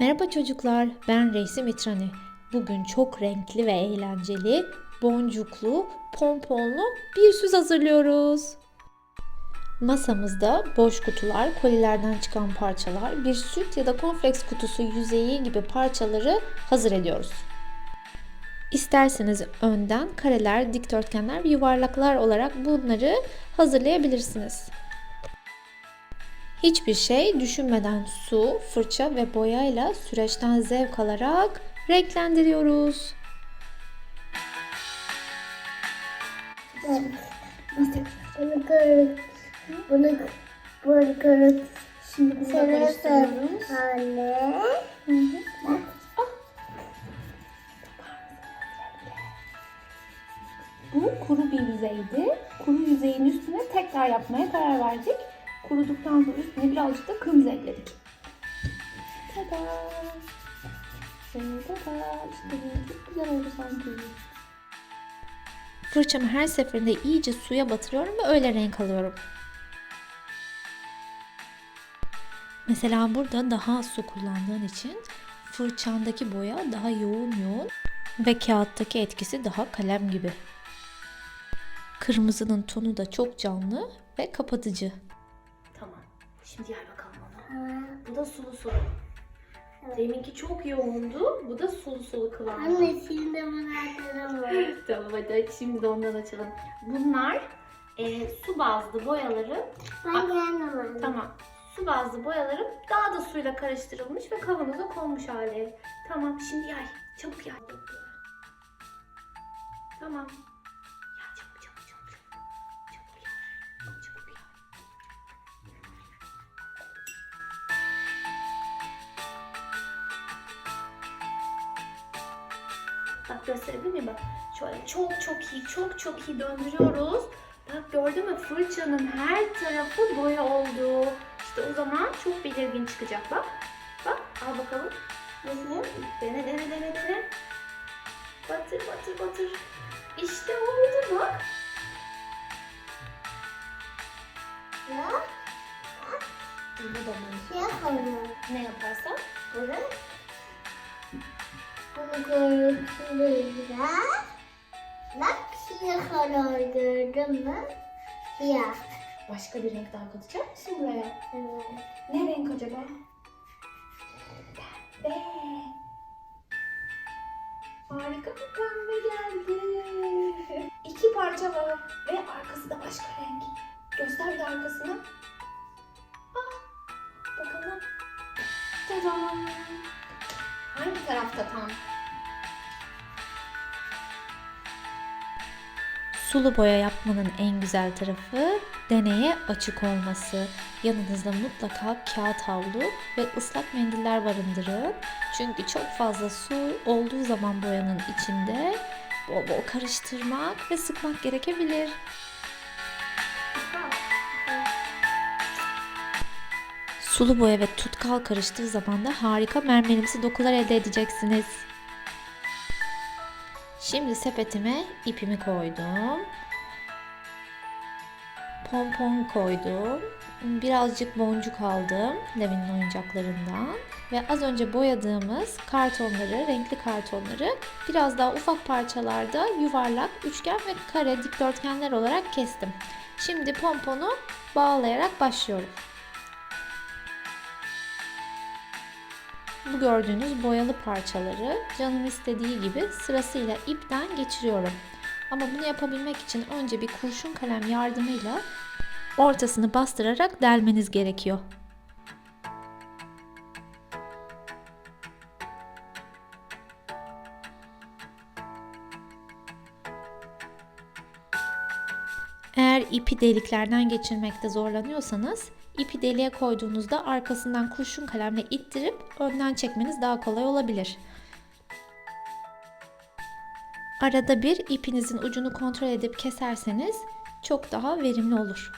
Merhaba çocuklar, ben Resim İtrani. Bugün çok renkli ve eğlenceli, boncuklu, pomponlu bir süs hazırlıyoruz. Masamızda boş kutular, kolilerden çıkan parçalar, bir süt ya da cornflakes kutusu yüzeyi gibi parçaları hazır ediyoruz. İsterseniz önden kareler, dikdörtgenler yuvarlaklar olarak bunları hazırlayabilirsiniz. Hiçbir şey düşünmeden su, fırça ve boyayla süreçten zevk alarak renklendiriyoruz. Bu kuru bir yüzeydi. Kuru yüzeyin üstüne tekrar yapmaya karar verdik. Kuruduktan sonra üstüne birazcık da kırmızı ekledik. Tada! Tada! İşte çok güzel oldu sanki. Fırçamı her seferinde iyice suya batırıyorum ve öyle renk alıyorum. Mesela burada daha az su kullandığın için fırçandaki boya daha yoğun yoğun ve kağıttaki etkisi daha kalem gibi. Kırmızının tonu da çok canlı ve kapatıcı. Şimdi yer bakalım onu. Bu da sulu sulu. Deminki çok yoğundu. Bu da sulu sulu kıvamı. Anne şimdi bunu açalım. tamam hadi şimdi de ondan açalım. Bunlar e, su bazlı boyaları Ben gelmem. Tamam. Su bazlı boyalarım daha da suyla karıştırılmış ve kavanoza konmuş hali. Tamam şimdi yay. Çabuk yay. Tamam. Bak gösterebilir miyim? Bak şöyle çok çok iyi, çok çok iyi döndürüyoruz. Bak gördün mü fırçanın her tarafı boya oldu. İşte o zaman çok belirgin çıkacak bak. Bak al bakalım. Nasıl? Dene dene dene dene. Batır batır batır. İşte oldu bak. Ya. Bu da mı? Ne yaparsan? Bunu. Kırıklayacağız. Bak siyah gördün mü? Siyah. Başka bir renk daha katacak mısın buraya? Evet. Ne renk acaba? Pembe. Harika bir pembe geldi. İki parça var ve arkası da başka renk. Göster de arkasını. Ah, bakalım. Tada. Hangi tarafta tam? Sulu boya yapmanın en güzel tarafı deneye açık olması. Yanınızda mutlaka kağıt havlu ve ıslak mendiller barındırın. Çünkü çok fazla su olduğu zaman boyanın içinde bol bol karıştırmak ve sıkmak gerekebilir. Sulu boya ve tutkal karıştığı zaman da harika mermerimsi dokular elde edeceksiniz. Şimdi sepetime ipimi koydum. Pompon koydum. Birazcık boncuk aldım Levin'in oyuncaklarından. Ve az önce boyadığımız kartonları, renkli kartonları biraz daha ufak parçalarda yuvarlak, üçgen ve kare dikdörtgenler olarak kestim. Şimdi pomponu bağlayarak başlıyorum. Bu gördüğünüz boyalı parçaları canım istediği gibi sırasıyla ipten geçiriyorum. Ama bunu yapabilmek için önce bir kurşun kalem yardımıyla ortasını bastırarak delmeniz gerekiyor. Eğer ipi deliklerden geçirmekte zorlanıyorsanız ipi deliğe koyduğunuzda arkasından kurşun kalemle ittirip önden çekmeniz daha kolay olabilir. Arada bir ipinizin ucunu kontrol edip keserseniz çok daha verimli olur.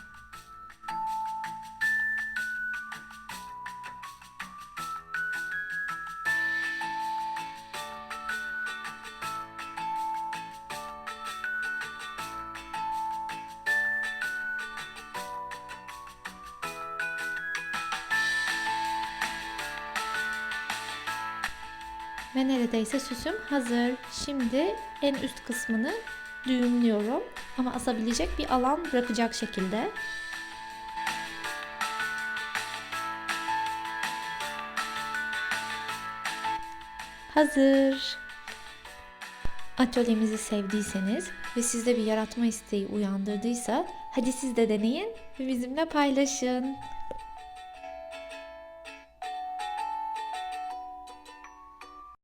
Ve neredeyse süsüm hazır. Şimdi en üst kısmını düğümlüyorum. Ama asabilecek bir alan bırakacak şekilde. Hazır. Atölyemizi sevdiyseniz ve sizde bir yaratma isteği uyandırdıysa hadi siz de deneyin ve bizimle paylaşın.